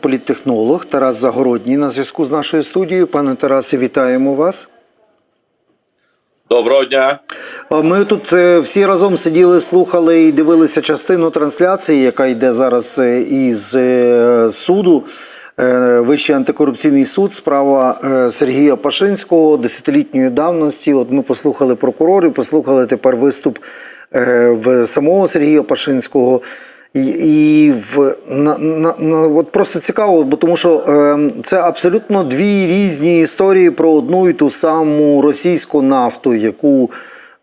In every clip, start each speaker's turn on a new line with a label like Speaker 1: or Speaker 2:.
Speaker 1: Політтехнолог Тарас Загородній на зв'язку з нашою студією. Пане Тарасе, вітаємо вас.
Speaker 2: Доброго дня.
Speaker 1: Ми тут е, всі разом сиділи, слухали і дивилися частину трансляції, яка йде зараз е, із е, суду. Вищий антикорупційний суд, справа Сергія Пашинського, десятилітньої давності. От ми послухали прокурорів, послухали тепер виступ в самого Сергія Пашинського. І, і в на, на, на от просто цікаво, бо тому що е, це абсолютно дві різні історії про одну і ту саму російську нафту, яку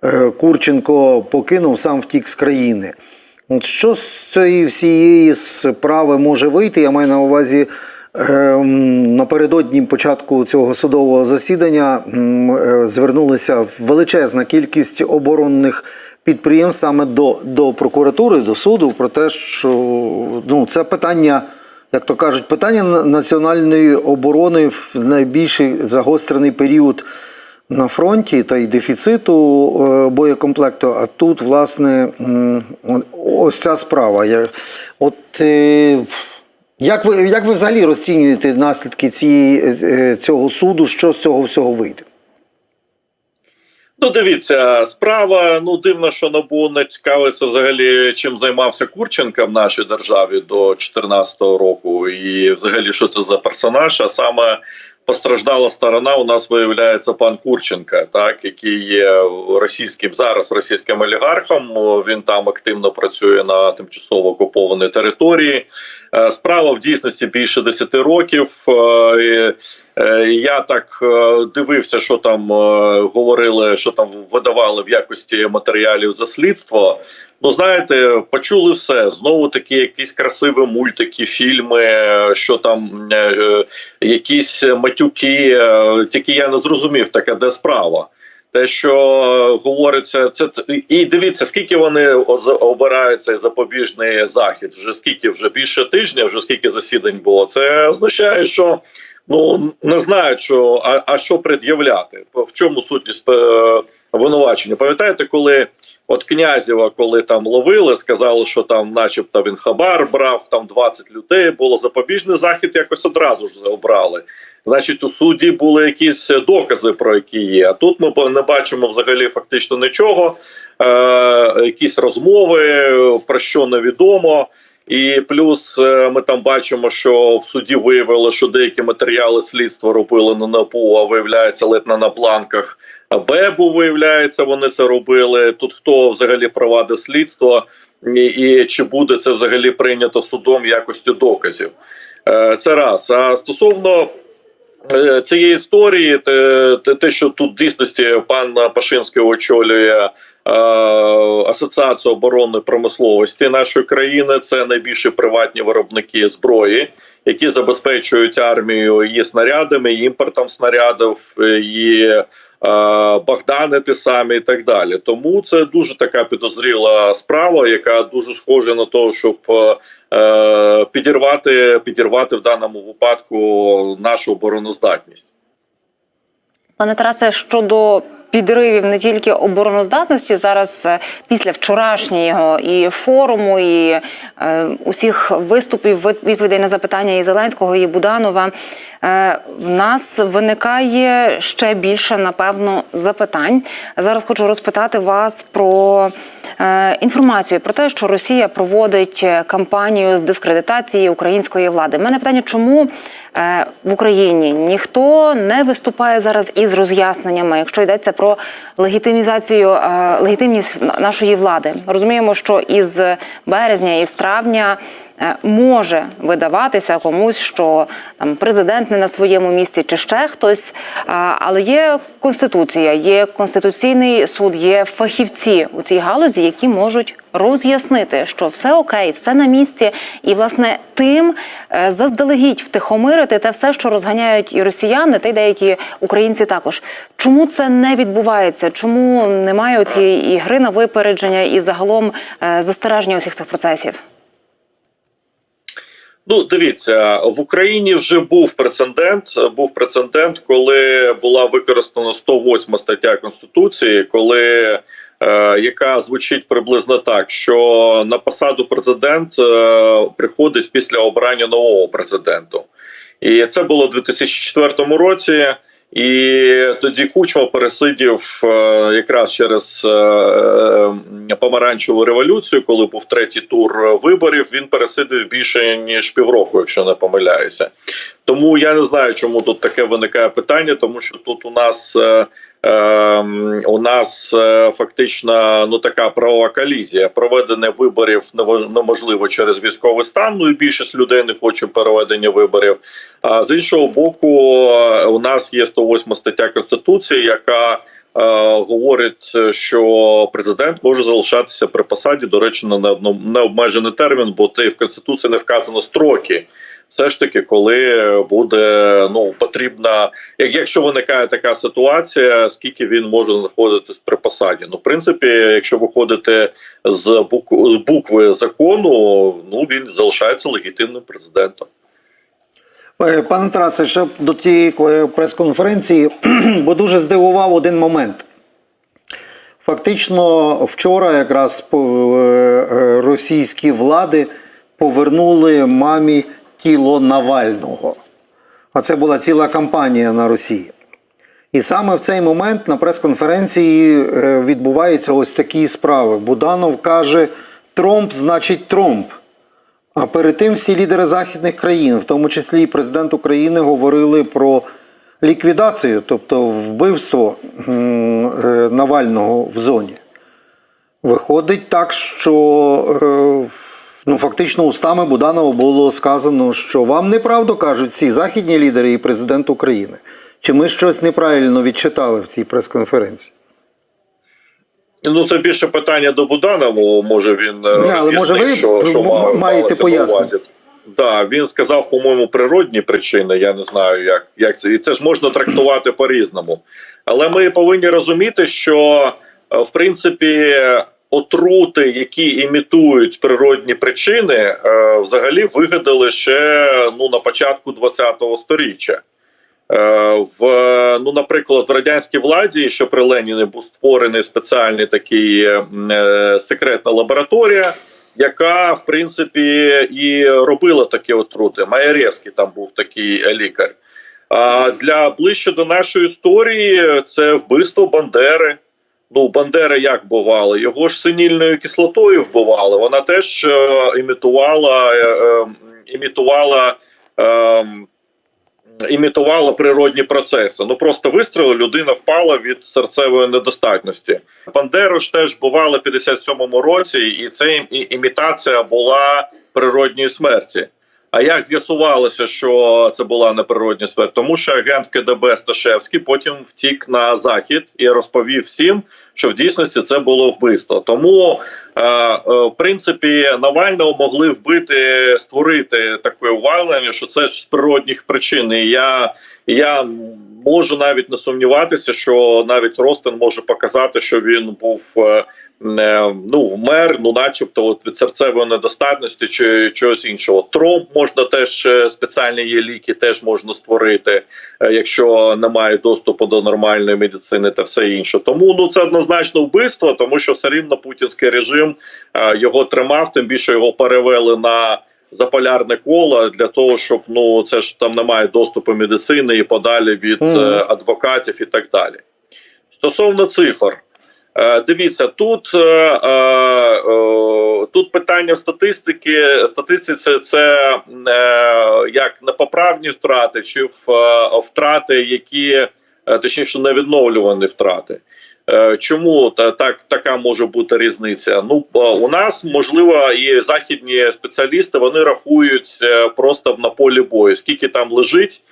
Speaker 1: е, Курченко покинув, сам втік з країни. От що з цієї всієї справи може вийти? Я маю на увазі. Е, Напередодні початку цього судового засідання е, звернулася величезна кількість оборонних підприємств саме до, до прокуратури, до суду про те, що ну, це питання, як то кажуть, питання національної оборони в найбільший загострений період на фронті та й дефіциту е, боєкомплекту. А тут, власне, ось ця справа. От е, як ви, як ви взагалі розцінюєте наслідки цієї, е, цього суду? Що з цього всього вийде?
Speaker 2: Ну, дивіться, справа. Ну дивно, що НАБУ не цікавиться взагалі, чим займався Курченка в нашій державі до 2014 року, і взагалі що це за персонаж. А саме постраждала сторона у нас виявляється пан Курченка, так який є російським зараз російським олігархом. Він там активно працює на тимчасово окупованій території. Е, Справа в дійсності більше 10 років. Е, е, Я так дивився, що там говорили, що там видавали в якості матеріалів за слідство. Ну знаєте, почули все. Знову такі якісь красиві мультики, фільми, що там е, е, якісь матюки. е, Тільки я не зрозумів, таке де справа. Те, що говориться, це і дивіться, скільки вони от за- обирають цей запобіжний захід. Вже скільки вже більше тижня, вже скільки засідань було. Це означає, що ну не знають, що а, а що пред'являти. В чому сутність е, винувачення? Пам'ятаєте, коли от князєва, коли там ловили, сказали, що там, начебто, він хабар брав, там 20 людей було запобіжний захід, якось одразу ж обрали. Значить, у суді були якісь докази, про які є. А тут ми не бачимо взагалі фактично нічого. Е, якісь розмови, про що невідомо. І плюс е, ми там бачимо, що в суді виявили, що деякі матеріали слідства робили на НАПУ, а виявляється ледь на планках БЕБу. Виявляється, вони це робили. Тут хто взагалі провадив слідство, і, і чи буде це взагалі прийнято судом якості доказів? Е, Це раз. А стосовно цієї історії, те, те, що тут дійсності пан Пашинський очолює е, асоціацію оборонної промисловості нашої країни, це найбільші приватні виробники зброї, які забезпечують армію і снарядами, і імпортом снарядів, е, і е, Богдани ті самі і так далі. Тому це дуже така підозріла справа, яка дуже схожа на те, щоб е, підірвати, підірвати в даному випадку нашу обороноздатність.
Speaker 3: Пане Тарасе, щодо підривів не тільки обороноздатності, зараз е, після вчорашнього і форуму, і е, усіх виступів, від- відповідей на запитання і Зеленського, і Буданова, е, в нас виникає ще більше, напевно, запитань. Зараз хочу розпитати вас про е, інформацію про те, що Росія проводить е, кампанію з дискредитації української влади. У мене питання, чому в Україні ніхто не виступає зараз із роз'ясненнями, якщо йдеться про легітимізацію, е, легітимність на- нашої влади. Розуміємо, що із березня, із травня. Е, Може видаватися комусь, що там президент не на своєму місці чи ще хтось, але є конституція, є конституційний суд, є фахівці у цій галузі, які можуть роз'яснити, що все окей, все на місці, і власне тим е, заздалегідь втихомирити те все, що розганяють і росіяни, та й деякі українці також. Чому це не відбувається? Чому немає цієї гри на випередження і загалом е, застереження усіх цих процесів?
Speaker 2: Ну, дивіться, в Україні вже був прецедент. Був прецедент, коли була використана 108 стаття конституції, коли е, яка звучить приблизно так: що на посаду президент е, приходить після обрання нового президенту. І це було у 2004 році. І тоді Кучма пересидів е, якраз через е, е, помаранчеву революцію, коли був третій тур виборів. Він пересидів більше ніж півроку, якщо не помиляюся. Тому я не знаю, чому тут таке виникає питання, тому що тут у нас е, е, у нас е, фактично ну така правова колізія. Проведення виборів неможливо через військовий стан. Ну і більшість людей не хоче переведення виборів. А з іншого боку, у нас є 108 стаття конституції, яка е, говорить, що президент може залишатися при посаді, до речі, на необмежений термін, бо це в конституції не вказано строки. Все ж таки, коли буде ну потрібна, як якщо виникає така ситуація, скільки він може знаходитись при посаді? Ну, в принципі, якщо виходити з букви закону, ну він залишається легітимним президентом.
Speaker 1: Е, Пане Тарасе, ще до тієї прес-конференції, бо дуже здивував один момент. Фактично, вчора якраз е, е, російські влади повернули мамі тіло Навального. А це була ціла кампанія на Росії. І саме в цей момент на прес-конференції е, відбуваються ось такі справи. Буданов каже: Тромп значить Тромп. А перед тим всі лідери західних країн, в тому числі і президент України, говорили про ліквідацію, тобто вбивство е, Навального в зоні. Виходить так, що е, ну, фактично устами Буданова було сказано, що вам неправду кажуть всі західні лідери і президент України. Чи ми щось неправильно відчитали в цій прес-конференції?
Speaker 2: Ну, це більше питання до Буданова. Може він е,
Speaker 1: Ні, але може ви
Speaker 2: що, що
Speaker 1: маєте
Speaker 2: на увазі. Да, він сказав, по-моєму, природні причини. Я не знаю, як, як це. І це ж можна трактувати по-різному. Але ми повинні розуміти, що е, в принципі отрути, які імітують природні причини, е, взагалі вигадали ще ну на початку 20-го сторіччя. Е, В ну, наприклад, в радянській владі, що при Леніні був створений спеціальний такий е, е, секретна лабораторія, яка в принципі і робила такі отрути. Маєрєвський там був такий лікар. А для ближче до нашої історії це вбивство Бандери. Ну, Бандери як бували? Його ж синільною кислотою вбивали. Вона теж е, імітувала, е, е, імітувала. Е, імітувала природні процеси. Ну просто вистріли, людина впала від серцевої недостатності. Бандеру ж теж бувало в 57-му році, і це імітація була природньої смерті. А як з'ясувалося, що це була неприродня смерть? Тому що агент КДБ Сташевський потім втік на захід і розповів всім, що в дійсності це було вбивство. Тому, е, е, в принципі, Навального могли вбити, створити таке увагнення, що це ж з природних причин. І я, я можу навіть не сумніватися, що навіть Ростин може показати, що він був е, е, ну вмер, ну, начебто, от від серцевої недостатності чи чогось іншого. Тромп можна теж е, спеціальні є ліки, теж можна створити, якщо немає доступу до нормальної медицини та все інше. Тому ну це однозначно вбивство, тому що все рівно путінський режим його тримав, тим більше його перевели на. Заполярне коло для того, щоб ну це ж там немає доступу медицини і подалі від
Speaker 1: Мгм.
Speaker 2: е, адвокатів і так далі. Стосовно цифр, Е, Дивіться, тут, е, е, е, тут питання статистики. Статистиці це е, як непоправні втрати, чи в, е, втрати, які е, точніше невідновлювані втрати. Е, Чому так така може бути різниця? Ну е, у нас можливо і західні спеціалісти вони рахують е, просто на полі бою, скільки там лежить,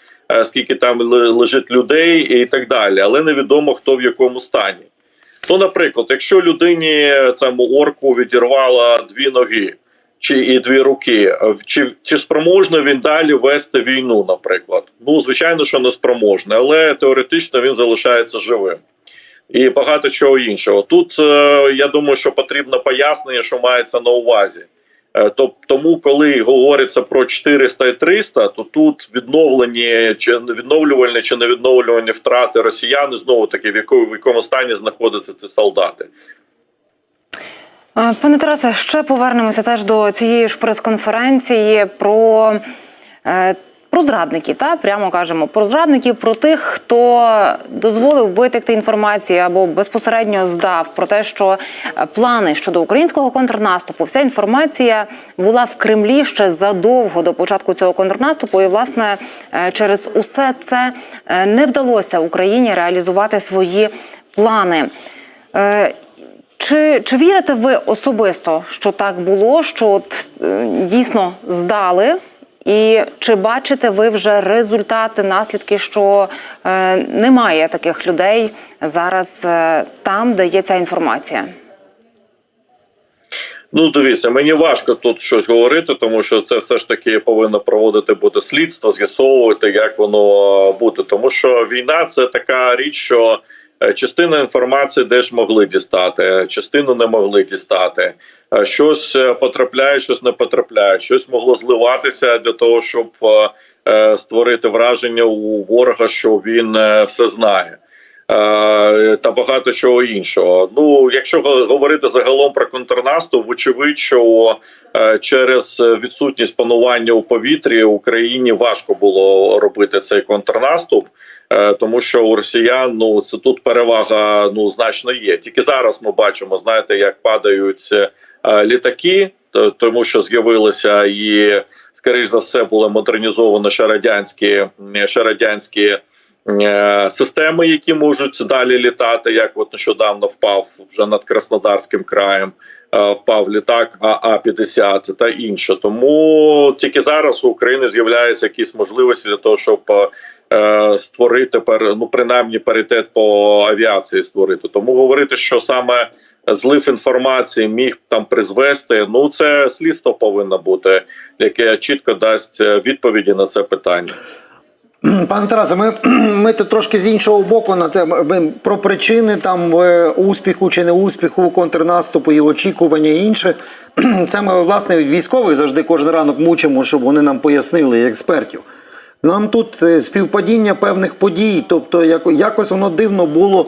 Speaker 2: скільки там лежить людей і так далі, але невідомо хто в якому стані. Ну, наприклад, якщо людині цьому орку відірвало дві ноги чи і дві руки, чи, чи спроможний він далі вести війну, наприклад? Ну, звичайно, що не спроможний, але теоретично він залишається живим. І багато чого іншого. Тут е, я думаю, що потрібно пояснення, що мається на увазі. Е, Тому, коли говориться про 400 і 300, то тут відновлені чи відновлювальні чи невідновлювальні втрати росіян знову таки в якому, в якому стані знаходяться ці солдати.
Speaker 3: Пане Тарасе, ще повернемося теж до цієї ж прес-конференції про, е, про зрадників. Та прямо кажемо про зрадників, про тих, хто дозволив витекти інформації або безпосередньо здав про те, що е, плани щодо українського контрнаступу, вся інформація була в Кремлі ще задовго до початку цього контрнаступу. І власне е, через усе це е, не вдалося Україні реалізувати свої плани. Чи, чи вірите ви особисто, що так було, що от дійсно здали? І чи бачите ви вже результати, наслідки, що е, немає таких людей зараз е, там, де є ця інформація?
Speaker 2: Ну, дивіться, мені важко тут щось говорити, тому що це все ж таки повинно проводити буде слідство, з'ясовувати, як воно буде. Тому що війна це така річ, що частину інформації десь могли дістати, частину не могли дістати. Е, Щось е, потрапляє, щось не потрапляє, щось могло зливатися для того, щоб е, е, створити враження у ворога, що він е, все знає. Е, та багато чого іншого. Ну, якщо го- говорити загалом про контрнаступ, вочевидь, що е, через відсутність панування у повітрі Україні важко було робити цей контрнаступ, е, тому що у росіян ну це тут перевага ну значно є. Тільки зараз ми бачимо, знаєте, як падають літаки, то- тому що з'явилися і скоріш за все були модернізовані ще радянські ще радянські системи, які можуть далі літати. Як от нещодавно впав вже над Краснодарським краєм, е, впав літак АА-50 та інше. Тому тільки зараз у України з'являються якісь можливості для того, щоб е, створити ну принаймні паритет по авіації створити. Тому говорити, що саме злив інформації міг там призвести. Ну це слідство повинно бути, яке чітко дасть е, відповіді на це питання.
Speaker 1: Пане Тарасе, ми, ми трошки з іншого боку на те про причини там е, успіху чи не успіху контрнаступу і очікування і інше. Це ми власне від військових завжди кожен ранок мучимо, щоб вони нам пояснили і експертів. Нам тут е, співпадіння певних подій, тобто яко- якось воно дивно було,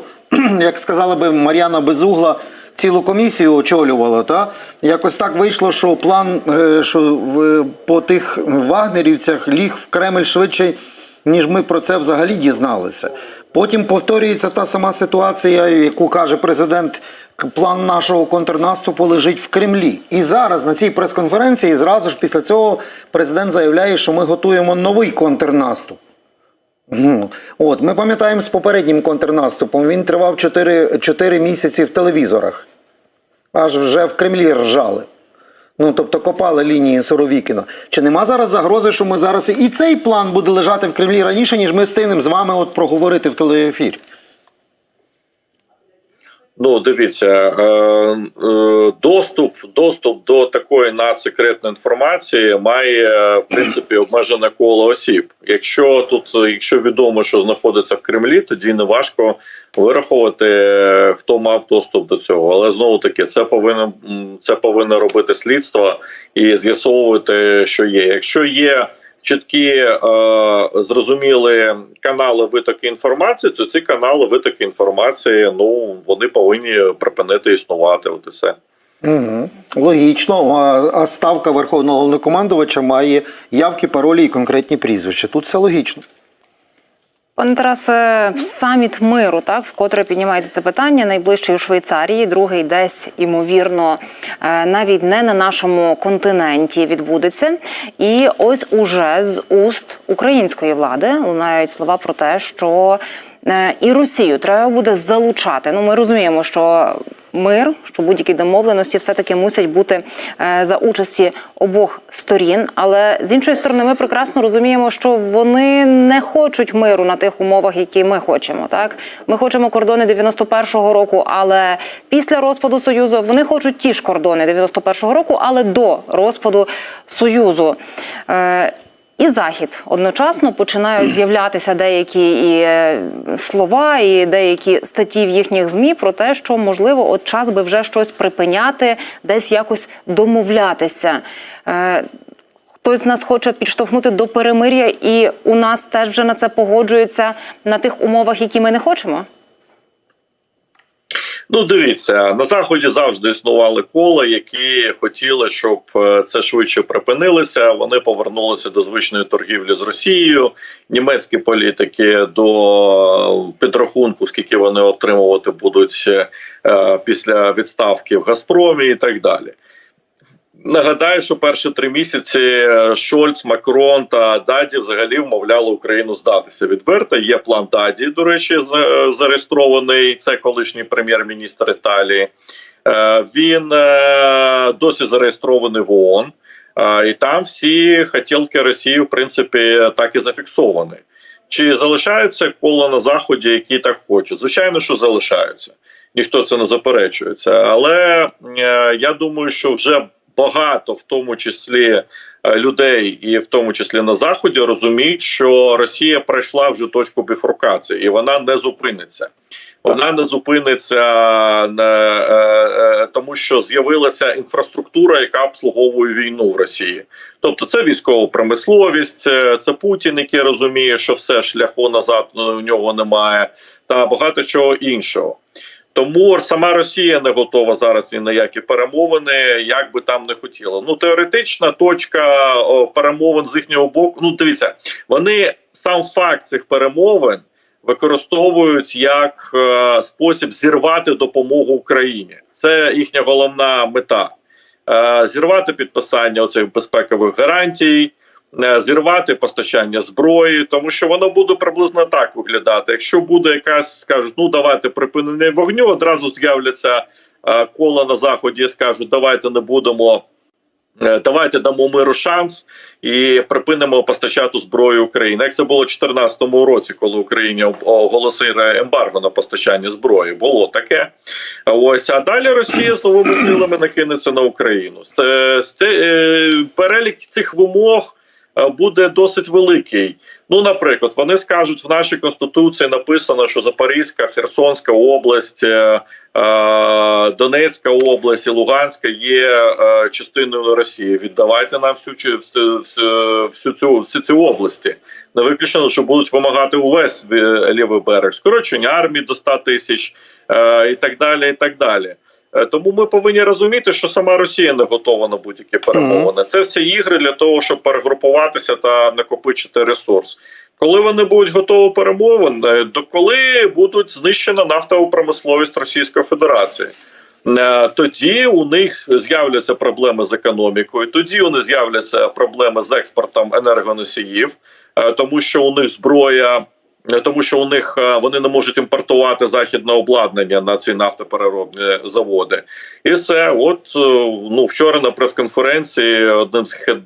Speaker 1: як сказала би Мар'яна Безугла, цілу комісію очолювала. Та? Якось так вийшло, що план е, що по тих вагнерівцях ліг в Кремль швидше, ніж ми про це взагалі дізналися. Потім повторюється та сама ситуація, яку каже президент. План нашого контрнаступу лежить в Кремлі. І зараз на цій прес-конференції зразу ж після цього президент заявляє, що ми готуємо новий контрнаступ. Ну, От, ми пам'ятаємо з попереднім контрнаступом. Він тривав 4, 4 місяці в телевізорах. Аж вже в Кремлі ржали. Ну, тобто копали лінії Суровікіна. Чи нема зараз загрози, що ми зараз і цей план буде лежати в Кремлі раніше, ніж ми встигнемо з вами от проговорити в телеефірі?
Speaker 2: Ну, дивіться, е, е, доступ, доступ до такої надсекретної інформації має е, в принципі обмежене коло осіб. Якщо тут, якщо відомо, що знаходиться в Кремлі, тоді не важко вирахувати, хто мав доступ до цього. Але знову таки, це повинно це повинно робити слідство і з'ясовувати, що є. Якщо є чіткі е, зрозуміли канали витоки інформації, то ці канали витоки інформації ну вони повинні припинити існувати. От і все.
Speaker 1: Угу. Логічно, а, а ставка Верховного Головнокомандувача має явки, паролі і конкретні прізвища. Тут все логічно.
Speaker 3: Пане Тарасе, саміт миру, так вкотре піднімається це питання. Найближчий у Швейцарії, другий десь ймовірно е, навіть не на нашому континенті відбудеться. І ось уже з уст української влади лунають слова про те, що е, і Росію треба буде залучати. Ну, ми розуміємо, що мир, що будь-які домовленості все-таки мусять бути е, за участі обох сторін. Але з іншої сторони, ми прекрасно розуміємо, що вони не хочуть миру на тих умовах, які ми хочемо. Так, ми хочемо кордони 91-го року, але після розпаду союзу вони хочуть ті ж кордони 91-го року, але до розпаду союзу. І захід одночасно починають з'являтися деякі і е, слова, і деякі статті в їхніх змі про те, що можливо, от час би вже щось припиняти, десь якось домовлятися. Е, Хтось нас хоче підштовхнути до перемир'я, і у нас теж вже на це погоджуються на тих умовах, які ми не хочемо.
Speaker 2: Ну, дивіться, на заході завжди існували кола, які хотіли, щоб е, це швидше припинилося. Вони повернулися до звичної торгівлі з Росією. Німецькі політики до підрахунку, скільки вони отримувати будуть е, після відставки в Газпромі, і так далі. Нагадаю, що перші три місяці е, Шольц, Макрон та Даді взагалі вмовляли Україну здатися відверто. Є план Даді, до речі, е, зареєстрований. Це колишній прем'єр-міністр Італії. Е, Він досі зареєстрований в ООН. І там всі хотілки Росії, в принципі, так і зафіксовані. Чи залишаються коло на заході, які так хочуть? Звичайно, що залишаються. Ніхто це не заперечується. Але е, я думаю, що вже багато, в тому числі е, людей, і в тому числі на заході, розуміють, що Росія пройшла вже точку біфуркації, і вона не зупиниться. Вона не зупиниться е, е, тому, що з'явилася інфраструктура, яка обслуговує війну в Росії. Тобто, це військова промисловість, це, Путін, який розуміє, що все шляху назад у нього немає, та багато чого іншого. Тому сама Росія не готова зараз ні на які перемовини, як би там не хотіла. Ну теоретична точка перемовин з їхнього боку. Ну дивіться, вони сам факт цих перемовин використовують як е, спосіб зірвати допомогу Україні. Це їхня головна мета. Е, зірвати підписання оцих безпекових гарантій. Е, Зірвати постачання зброї, тому що воно буде приблизно так виглядати. Якщо буде якась, скажуть, ну давайте припинення вогню, одразу з'являться е, кола на заході і скажуть, давайте не будемо. е, Давайте дамо миру шанс і припинимо постачати зброю Україні. Як це було у 2014 році, коли Україні оголосили ембарго на постачання зброї. Було таке. Ось а далі Росія з новими силами накинеться на Україну. Перелік цих вимог буде досить великий. Ну, наприклад, вони скажуть, в нашій конституції написано, що Запорізька, Херсонська область, е, е, Донецька область і Луганська є е, частиною Росії. Віддавайте нам всю всю, всю, цю всю цю області. Не виключено, що будуть вимагати увесь е, лівий берег, скорочення армії до 100 тисяч е, і так далі. І так далі. Е, Тому ми повинні розуміти, що сама Росія не готова на будь-які перемовини. Це всі ігри для того, щоб перегрупуватися та накопичити ресурс. Коли вони будуть готові перемовин, е, до коли будуть знищена нафтова промисловість Російської Федерації. Е, Тоді у них з'являться проблеми з економікою. Тоді у них з'являться проблеми з експортом енергоносіїв, тому що у них зброя. Е, Тому що у них е, вони не можуть імпортувати західне обладнання на ці нафтопереробні заводи, і все. От е, ну вчора на прес-конференції одним з хед,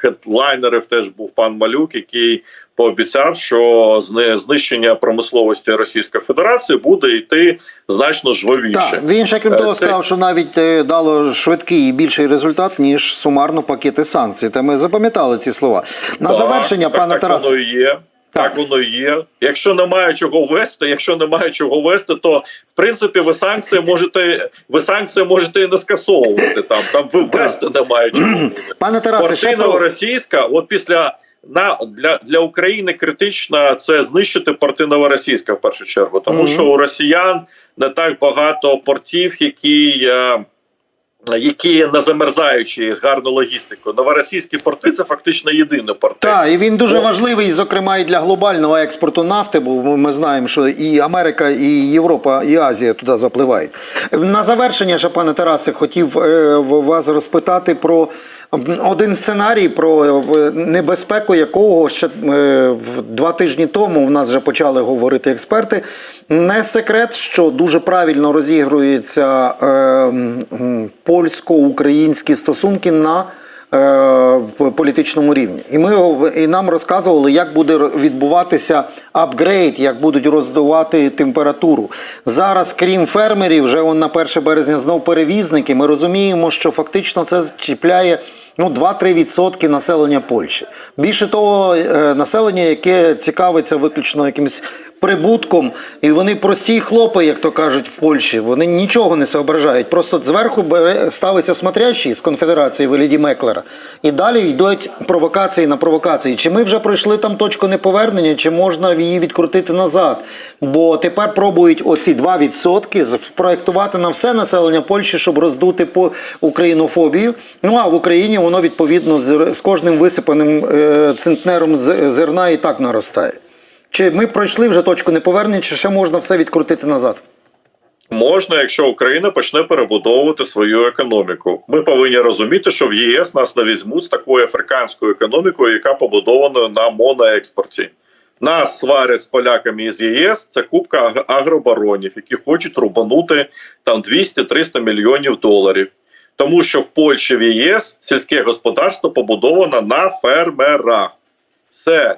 Speaker 2: хедлайнерів теж був пан Малюк, який пообіцяв, що знищення промисловості Російської Федерації буде йти значно жвавіше.
Speaker 1: Так, він ще крім того
Speaker 2: це-
Speaker 1: сказав, що навіть дало швидкий і більший результат, ніж сумарно пакети санкцій. Та ми запам'ятали ці слова. На
Speaker 2: Так,
Speaker 1: завершення,
Speaker 2: так,
Speaker 1: пане
Speaker 2: так воно і є. Так. воно і є. Якщо немає чого вести, якщо немає чого вести, то в принципі ви санкції можете ви санкції можете і не скасовувати там. Там ви вести немає чого.
Speaker 1: Пане Тарасе, ще про...
Speaker 2: російська, от після на для, для України критично це знищити порти новоросійська в першу чергу, тому
Speaker 1: Мгм.
Speaker 2: що у росіян не так багато портів, які. е, Які не замерзаючі з гарною логістикою. Новоросійські порти це фактично єдині порти.
Speaker 1: Так, і він дуже важливий, зокрема, і для глобального експорту нафти, бо ми знаємо, що і Америка, і Європа, і Азія туди запливають. На завершення, ще, пане Тарасе, хотів е, вас розпитати про один сценарій, про е, небезпеку якого ще е, два тижні тому в нас вже почали говорити експерти. Не секрет, що дуже правильно розігруються е, польсько-українські стосунки на в політичному рівні. І ми і нам розказували, як буде відбуватися апгрейд, як будуть роздувати температуру. Зараз, крім фермерів, вже на 1 березня знов перевізники. Ми розуміємо, що фактично це чіпляє. Ну, 2-3% населення Польщі. Більше того, е, населення, яке цікавиться виключно якимось прибутком, і вони прості хлопи, як то кажуть в Польщі. Вони нічого не соображають. Просто зверху бере, ставиться смотрящий з конфедерації Веліді Меклера, і далі йдуть провокації на провокації. Чи ми вже пройшли там точку неповернення, чи можна її відкрутити назад? Бо тепер пробують оці 2% спроектувати на все населення Польщі, щоб роздути по українофобію. Ну а в Україні воно відповідно з, кожним висипаним е, центнером зерна і так наростає. Чи ми пройшли вже точку неповернення, чи ще можна все відкрутити назад?
Speaker 2: Можна, якщо Україна почне перебудовувати свою економіку. Ми повинні розуміти, що в ЄС нас не візьмуть з такою африканською економікою, яка побудована на моноекспорті. Нас сварять з поляками із ЄС. Це купка аг- агробаронів, які хочуть рубанути там 200-300 мільйонів доларів. Тому що в Польщі в ЄС сільське господарство побудовано на фермерах. Все.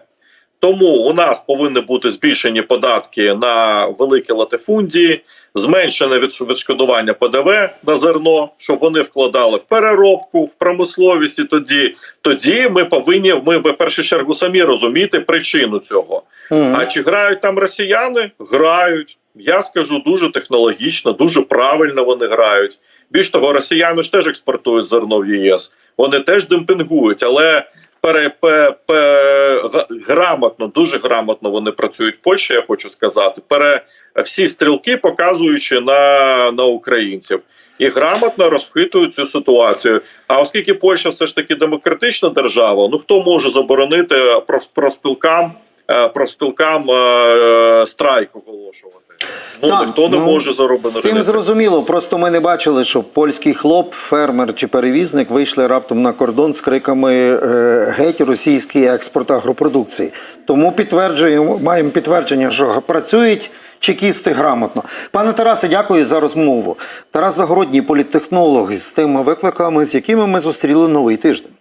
Speaker 2: Тому у нас повинні бути збільшені податки на великі латифундії, зменшене відшкодування ПДВ на зерно, щоб вони вкладали в переробку, в промисловість. І тоді, тоді ми повинні ми в першу чергу самі розуміти причину цього.
Speaker 1: Мгм.
Speaker 2: А чи грають там росіяни? Грають. Я скажу дуже технологічно, дуже правильно вони грають. Більш того, росіяни ж теж експортують зерно в ЄС. Вони теж демпінгують, але пере, пе, пе, га- грамотно, дуже грамотно вони працюють в Польщі, я хочу сказати. Пере, всі стрілки показуючи на, на українців. І грамотно розхитують цю ситуацію. А оскільки Польща все ж таки демократична держава, ну хто може заборонити проф- профспілкам, е, профспілкам е, страйк оголошувати? Ну
Speaker 1: Так,
Speaker 2: ніхто не
Speaker 1: ну,
Speaker 2: може заробити.
Speaker 1: З цим зрозуміло. Просто ми не бачили, що польський хлоп, фермер чи перевізник вийшли раптом на кордон з криками е, геть російський експорт агропродукції. Тому підтверджуємо, маємо підтвердження, що працюють чекісти грамотно. Пане Тарасе, дякую за розмову. Тарас Загородній, політтехнолог з тими викликами, з якими ми зустріли новий тиждень.